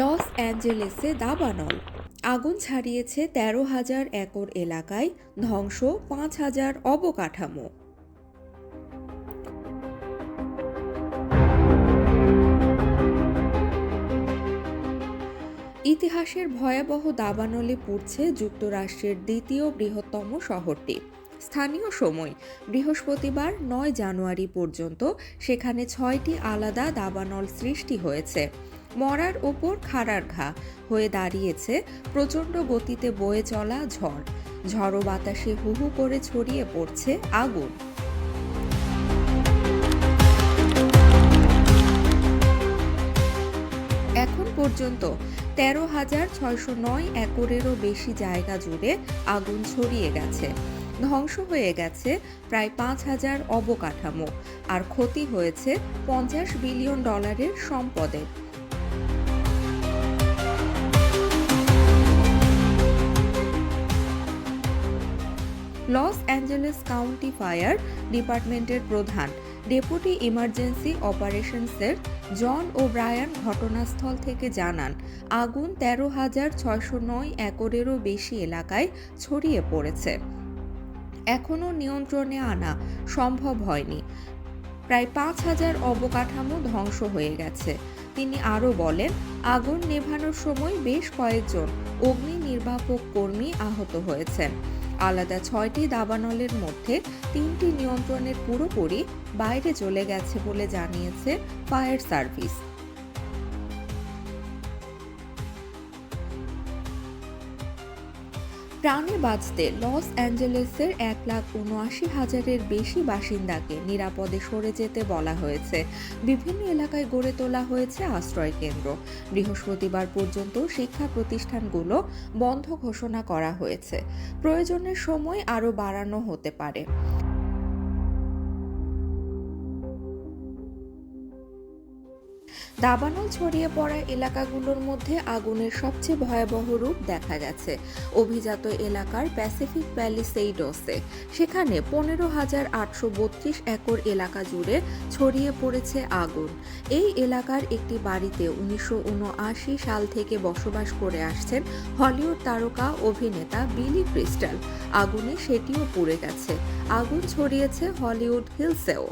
Loss অ্যাঞ্জেলেসে দাবানল। আগুন ছাড়িয়েছে তেরো হাজার একর এলাকায়, ধ্বংস পাঁচ হাজার অবকাঠামো। ইতিহাসের ভয়াবহ দাবানলে পড়ছে যুক্তরাষ্ট্রের দ্বিতীয় বৃহত্তম শহরটি। স্থানীয় সময়, বৃহস্পতিবার নয় জানুয়ারি পর্যন্ত সেখানে ছয়টি আলাদা দাবানল সৃষ্টি হয়েছে। মরার ওপর খাড়ার ঘা হয়ে দাঁড়িয়েছে প্রচণ্ড গতিতে বয়ে চলা ঝড়। ঝড়ো বাতাসে হুহু করে ছড়িয়ে পড়ছে আগুন। এখন পর্যন্ত তেরো হাজার ছয়শো নয় একরেরও বেশি জায়গা জুড়ে আগুন ছড়িয়ে গেছে। ধ্বংস হয়ে গেছে প্রায় পাঁচ হাজার অবকাঠামো। আর ক্ষতি হয়েছে পঞ্চাশ বিলিয়ন ডলারের সম্পদের। লস অ্যাঞ্জেলেস কাউন্টি ফায়ার ডিপার্টমেন্টের প্রধান, ডেপুটি ইমার্জেন্সি অপারেশনসের জন ও ব্রায়ান ঘটনাস্থল থেকে জানান, আগুন তেরো হাজার ছয়শো নয় একরেরও বেশি এলাকায় ছড়িয়ে পড়েছে। এখনও নিয়ন্ত্রণে আনা সম্ভব হয়নি। প্রায় পাঁচ হাজার অবকাঠামো ধ্বংস হয়ে গেছে। তিনি আরও বলেন, আগুন নেভানোর সময় বেশ কয়েকজন অগ্নি নির্বাপক কর্মী আহত হয়েছেন। আলাদা ছয়টি দাবানলের মধ্যে তিনটি নিয়ন্ত্রণের পুরোপুরি বাইরে চলে গেছে বলে জানিয়েছে ফায়ার সার্ভিস। প্রাণে বাঁচতে লস অ্যাঞ্জেলেসের এক লাখ উনআশি হাজারের বেশি বাসিন্দাকে নিরাপদে সরে যেতে বলা হয়েছে। বিভিন্ন এলাকায় গড়ে তোলা হয়েছে আশ্রয় কেন্দ্র। বৃহস্পতিবার পর্যন্ত শিক্ষা প্রতিষ্ঠানগুলো বন্ধ ঘোষণা করা হয়েছে। প্রয়োজনের সময় আরও বাড়ানো হতে পারে। দাবানল ছড়িয়ে পড়া এলাকাগুলোর মধ্যে আগুনের সবচেয়ে ভয়াবহ রূপ দেখা গেছে। অভিজাত এলাকার প্যাসিফিক প্যালিসেইডসে। সেখানে পনেরো হাজার আটশো বত্রিশ একর এলাকা জুড়ে ছড়িয়ে পড়েছে আগুন। এই এলাকার একটি বাড়িতে উনিশশো উনআশি সাল থেকে বসবাস করে আসছেন হলিউড তারকা, অভিনেতা বিলি ক্রিস্টাল। আগুনে সেটিও পুড়ে গেছে। আগুন ছড়িয়েছে হলিউড হিলসেও।